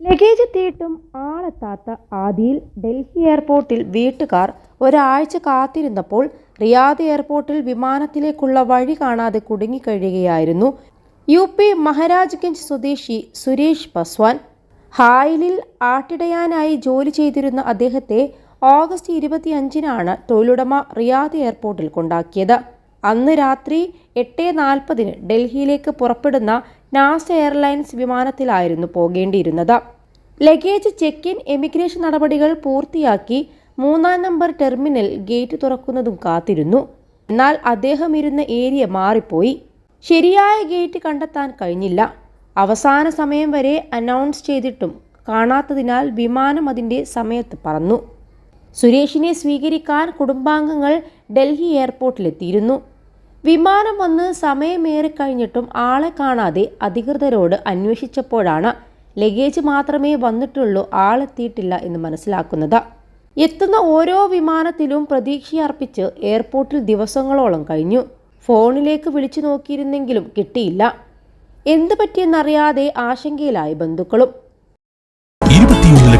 Luggage എത്തിയിട്ടും ആളെത്താത്ത ആദിയിൽ ഡൽഹി എയർപോർട്ടിൽ വീട്ടുകാർ ഒരാഴ്ച കാത്തിരുന്നപ്പോൾ റിയാദ് എയർപോർട്ടിൽ വിമാനത്തിലേക്കുള്ള വഴി കാണാതെ കുടുങ്ങിക്കഴിയുകയായിരുന്നു. യു പി മഹാരാജ്ഗഞ്ച് സ്വദേശി സുരേഷ് പസ്വാൻ. ഹായിലിൽ ആട്ടിടയാനായി ജോലി ചെയ്തിരുന്ന അദ്ദേഹത്തെ ഓഗസ്റ്റ് ഇരുപത്തിയഞ്ചിനാണ് തൊഴിലുടമ റിയാദ് എയർപോർട്ടിൽ കൊണ്ടാക്കിയത്. അന്ന് രാത്രി എട്ട് നാൽപ്പതിന് ഡൽഹിയിലേക്ക് പുറപ്പെടുന്ന നാസ് എയർലൈൻസ് വിമാനത്തിലായിരുന്നു പോകേണ്ടിയിരുന്നത്. ലഗേജ് ചെക്ക് ഇൻ എമിഗ്രേഷൻ നടപടികൾ പൂർത്തിയാക്കി മൂന്നാം നമ്പർ ടെർമിനൽ ഗേറ്റ് തുറക്കുന്നതും കാത്തിരുന്നു. എന്നാൽ അദ്ദേഹം ഇരുന്ന ഏരിയ മാറിപ്പോയി. ശരിയായ ഗേറ്റ് കണ്ടെത്താൻ കഴിഞ്ഞില്ല. അവസാന സമയം വരെ അനൗൺസ് ചെയ്തിട്ടും കാണാത്തതിനാൽ വിമാനം അതിന്റെ സമയത്ത് പറന്നു. സുരേഷിനെ സ്വീകരിക്കാൻ കുടുംബാംഗങ്ങൾ ഡൽഹി എയർപോർട്ടിലെത്തിയിരുന്നു. വിമാനം വന്ന് സമയമേറെ കഴിഞ്ഞിട്ടും ആളെ കാണാതെ അധികൃതരോട് അന്വേഷിച്ചപ്പോഴാണ് ലഗേജ് മാത്രമേ വന്നിട്ടുള്ളൂ ആളെത്തിയിട്ടില്ല എന്ന് മനസ്സിലാക്കുന്നത്. എത്തുന്ന ഓരോ വിമാനത്തിലും പ്രതീക്ഷയർപ്പിച്ച് എയർപോർട്ടിൽ ദിവസങ്ങളോളം കഴിഞ്ഞു. ഫോണിലേക്ക് വിളിച്ചു നോക്കിയിരുന്നെങ്കിലും കിട്ടിയില്ല. എന്ത് പറ്റിയെന്നറിയാതെ ആശങ്കയിലായി ബന്ധുക്കളും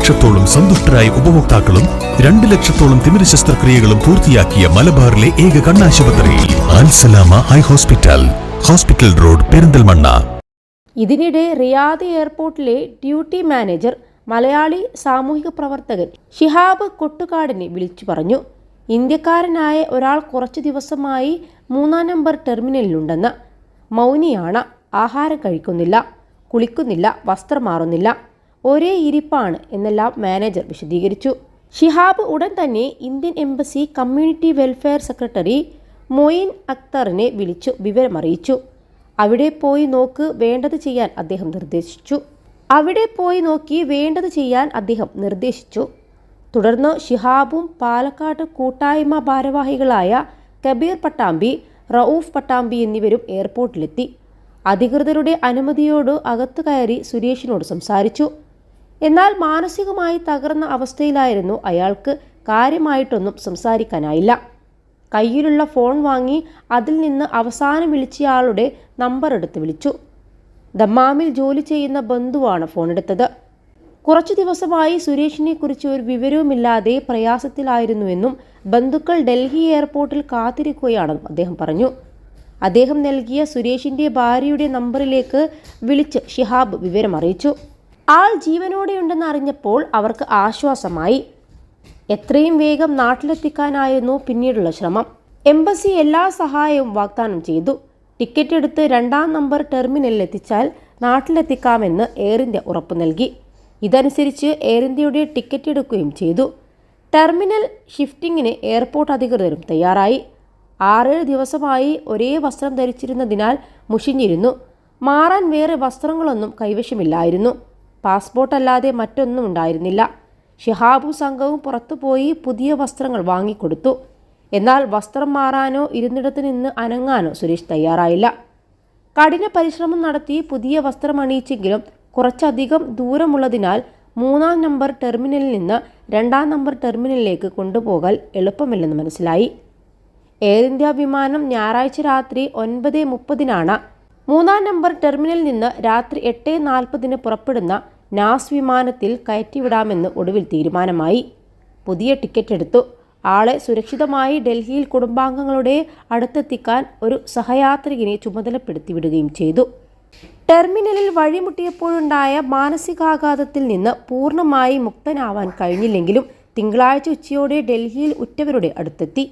ലക്ഷത്തോളം സന്തുഷ്ടരായ ഉപഭോക്താക്കളും രണ്ട് ലക്ഷത്തോളം തിമിര ശസ്ത്രക്രിയകളും പൂർത്തിയാക്കിയ മലബാറിലെ ഏക കണ്ണാശുപത്രി Alsalama eye hospital hospital road Perinthalmanna. ഇതിനിടെ റിയാദ് എയർപോർട്ടിലെ ഡ്യൂട്ടി മാനേജർ മലയാളി സാമൂഹിക പ്രവർത്തകൻ ഷിഹാബ് കൊട്ടുകാടിനെ വിളിച്ചു പറഞ്ഞു. ഇന്ത്യക്കാരനായ ഒരാൾ കുറച്ചു ദിവസമായി മൂന്നാം നമ്പർ ടെർമിനലിലുണ്ടെന്ന് മൗനിയാണ്. ആഹാരം കഴിക്കുന്നില്ല കുളിക്കുന്നില്ല വസ്ത്രം മാറുന്നില്ല. ഒരേ ഇരിപ്പാണ് എന്നെല്ലാം മാനേജർ വിശദീകരിച്ചു. ഷിഹാബ് ഉടൻ തന്നെ Indian embassy community welfare secretary Moin അക്തറിനെ വിളിച്ചു വിവരമറിയിച്ചു അവിടെ പോയി നോക്ക് വേണ്ടത് ചെയ്യാൻ അദ്ദേഹം നിർദ്ദേശിച്ചു. അവിടെ പോയി നോക്കി വേണ്ടത് ചെയ്യാൻ അദ്ദേഹം നിർദ്ദേശിച്ചു. തുടർന്ന് ഷിഹാബും പാലക്കാട് കൂട്ടായ്മ ഭാരവാഹികളായ കബീർ പട്ടാമ്പി റൌഫ് പട്ടാമ്പി എന്നിവരും എയർപോർട്ടിലെത്തി. അധികൃതരുടെ അനുമതിയോട് അകത്തു കയറി സുരേഷിനോട് സംസാരിച്ചു. എന്നാൽ മാനസികമായി തകർന്ന അവസ്ഥയിലായിരുന്നു അയാൾക്ക് കാര്യമായിട്ടൊന്നും സംസാരിക്കാനായില്ല. കയ്യിലുള്ള ഫോൺ വാങ്ങി അതിൽ നിന്ന് അവസാനം വിളിച്ചയാളുടെ നമ്പർ എടുത്ത് വിളിച്ചു. ദമ്മാമിൽ ജോലി ചെയ്യുന്ന ബന്ധുവാണ് ഫോണെടുത്തത് കുറച്ചു ദിവസമായി സുരേഷിനെ കുറിച്ച് ഒരു വിവരവുമില്ലാതെ പ്രയാസത്തിലായിരുന്നുവെന്നും ബന്ധുക്കൾ ഡൽഹി എയർപോർട്ടിൽ കാത്തിരിക്കുകയാണെന്നും അദ്ദേഹം പറഞ്ഞു. അദ്ദേഹം നൽകിയ സുരേഷിന്റെ ഭാര്യയുടെ നമ്പറിലേക്ക് വിളിച്ച് ഷിഹാബ് വിവരമറിയിച്ചു. ആൾ ജീവനോടെയുണ്ടെന്ന് അറിഞ്ഞപ്പോൾ അവർക്ക് ആശ്വാസമായി. എത്രയും വേഗം നാട്ടിലെത്തിക്കാനായിരുന്നു പിന്നീടുള്ള ശ്രമം. എംബസി എല്ലാ സഹായവും വാഗ്ദാനം ചെയ്തു. ടിക്കറ്റ് എടുത്ത് രണ്ടാം നമ്പർ ടെർമിനലിൽ എത്തിച്ചാൽ നാട്ടിലെത്തിക്കാമെന്ന് എയർ ഇന്ത്യ ഉറപ്പു നൽകി. ഇതനുസരിച്ച് എയർ ഇന്ത്യയുടെ ടിക്കറ്റ് എടുക്കുകയും ചെയ്തു. ടെർമിനൽ ഷിഫ്റ്റിങ്ങിന് എയർപോർട്ട് അധികൃതരും തയ്യാറായി. ആറേഴ് ദിവസമായി ഒരേ വസ്ത്രം ധരിച്ചിരുന്നതിനാൽ മുഷിഞ്ഞിരുന്നു. മാറാൻ വേറെ വസ്ത്രങ്ങളൊന്നും കൈവശമില്ലായിരുന്നു. പാസ്പോർട്ട് അല്ലാതെ മറ്റൊന്നും ഉണ്ടായിരുന്നില്ല. ഷിഹാബും സംഘവും പുറത്തുപോയി പുതിയ വസ്ത്രങ്ങൾ വാങ്ങിക്കൊടുത്തു. എന്നാൽ വസ്ത്രം മാറാനോ ഇരുന്നിടത്ത് നിന്ന് അനങ്ങാനോ സുരേഷ് തയ്യാറായില്ല. കഠിന പരിശ്രമം നടത്തി പുതിയ വസ്ത്രം അണിയിച്ചെങ്കിലും കുറച്ചധികം ദൂരമുള്ളതിനാൽ മൂന്നാം നമ്പർ ടെർമിനലിൽ നിന്ന് രണ്ടാം നമ്പർ ടെർമിനലിലേക്ക് കൊണ്ടുപോകാൻ എളുപ്പമില്ലെന്ന് മനസ്സിലായി. എയർ ഇന്ത്യ വിമാനം ഞായറാഴ്ച രാത്രി ഒൻപത് മുപ്പതിനാണ് മൂന്നാം നമ്പർ ടെർമിനലിൽ നിന്ന് രാത്രി എട്ട് നാൽപ്പതിന് പുറപ്പെടുന്ന നാസ് വിമാനത്തിൽ കയറ്റിവിടാമെന്ന് ഒടുവിൽ തീരുമാനമായി. പുതിയ ടിക്കറ്റ് എടുത്തു. ആളെ സുരക്ഷിതമായി ഡൽഹിയിൽ കുടുംബാംഗങ്ങളുടെ അടുത്തെത്തിക്കാൻ ഒരു സഹയാത്രികനെ ചുമതലപ്പെടുത്തി വിടുകയും ചെയ്തു. ടെർമിനലിൽ വഴിമുട്ടിയപ്പോഴുണ്ടായ മാനസികാഘാതത്തിൽ നിന്ന് പൂർണമായി മുക്തനാവാൻ കഴിഞ്ഞില്ലെങ്കിലും തിങ്കളാഴ്ച ഉച്ചയോടെ ഡൽഹിയിൽ ഉറ്റവരുടെ അടുത്തെത്തി.